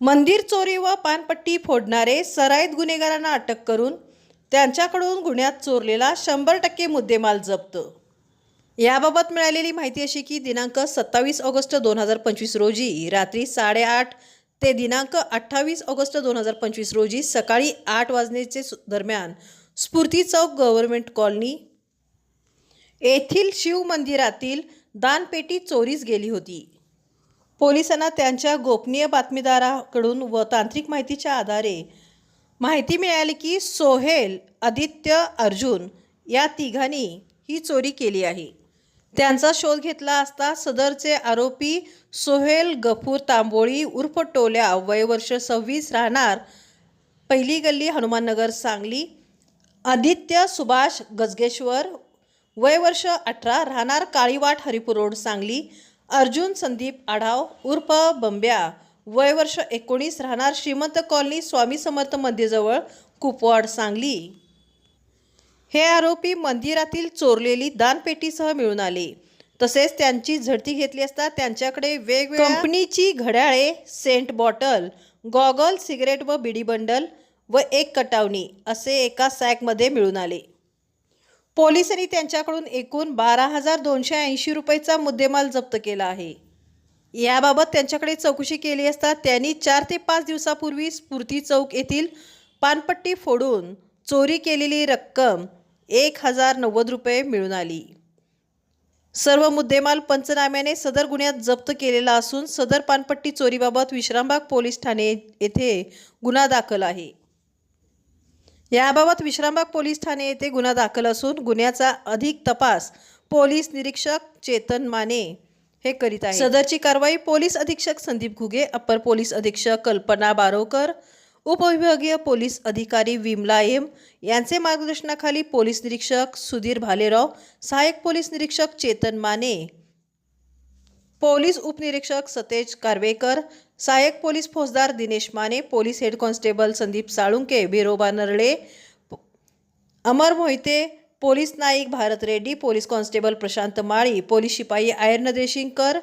मंदिर चोरी व पानपट्टी फोडणारे सराईत गुन्हेगारांना अटक करून त्यांच्याकडून गुन्ह्यात चोरलेला शंभर टक्के मुद्देमाल जप्त. याबाबत मिळालेली माहिती अशी की दिनांक सत्तावीस ऑगस्ट दोन हजार पंचवीस रोजी रात्री साडेआठ ते दिनांक अठ्ठावीस ऑगस्ट दोन हजार पंचवीस रोजी सकाळी आठ वाजण्याचे सु- दरम्यान स्फूर्ती चौक गव्हर्नमेंट कॉलनी येथील शिव मंदिरातील दानपेटी चोरीस गेली होती. पोलिसांना त्यांच्या गोपनीय बातमीदाराकडून व तांत्रिक माहितीच्या आधारे माहिती मिळाली की सोहेल आदित्य अर्जुन या तिघांनी ही चोरी केली आहे. त्यांचा शोध घेतला असता सदरचे आरोपी सोहेल गफूर तांबोळी उर्फ टोल्या वयवर्ष सव्वीस राहणार पहिली गल्ली हनुमाननगर सांगली. आदित्य सुभाष गजगेश्वर वयवर्ष अठरा राहणार काळीवाट हरिपूर रोड सांगली. अर्जुन संदीप आढाव उर्फ बंब्या. वय वर्ष एकोणीस राहणार श्रीमंत कॉलनी स्वामी समर्थ मंदिरजवळ कुपवाड सांगली. हे आरोपी मंदिरातील चोरलेली दानपेटीसह मिळून आले. तसेच त्यांची झडती घेतली असता त्यांच्याकडे वेगवेगळ्या कंपनीची घड्याळे सेंट बॉटल गॉगल सिगरेट व बिडी बंडल व एक कटावणी असे एका सॅकमध्ये मिळून आले. पोलिसांनी त्यांच्याकडून एकूण बारा हजार दोनशे ऐंशी रुपयेचा मुद्देमाल जप्त केला आहे. याबाबत त्यांच्याकडे चौकशी केली असता त्यांनी चार ते पाच दिवसापूर्वी स्फूर्ती चौक येथील पानपट्टी फोडून चोरी केलेली रक्कम एक हजार नव्वद रुपये मिळून आली. सर्व मुद्देमाल पंचनाम्याने सदर गुन्ह्यात जप्त केलेला असून सदर पानपट्टी चोरीबाबत विश्रामबाग पोलीस ठाणे येथे गुन्हा दाखल आहे. याबाबत विश्रामबाग पोलीस ठाणे येथे गुन्हा दाखल असून गुन्ह्याचा अधिक तपास पोलीस निरीक्षक चेतन माने हे करीत आहे सदरची कारवाई पोलीस अधीक्षक संदीप घुगे अप्पर पोलीस अधीक्षक कल्पना बारोकर उपविभागीय पोलीस अधिकारी विमला एम यांचे मार्गदर्शनाखाली पोलीस निरीक्षक सुधीर भालेराव सहाय्यक पोलीस निरीक्षक चेतन माने पोलीस उपनिरीक्षक सतेज कारवेकर सहाय्यक पोलीस फौजदार Dinesh Mane police head constable Sandeep Salunke Biroba Narale Amar Mohite police Naik Bharat Reddy police constable Prashant Mali police शिपाई iron Deshingkar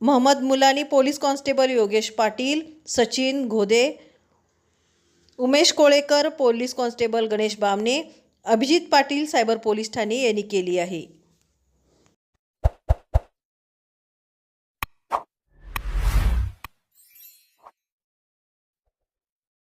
Mohammad Mulani police constable Yogesh Patil Sachin Ghode Umesh Kolekar police constable Ganesh Bamane Abhijit Patil cyber police Thane यांनी केली आहे.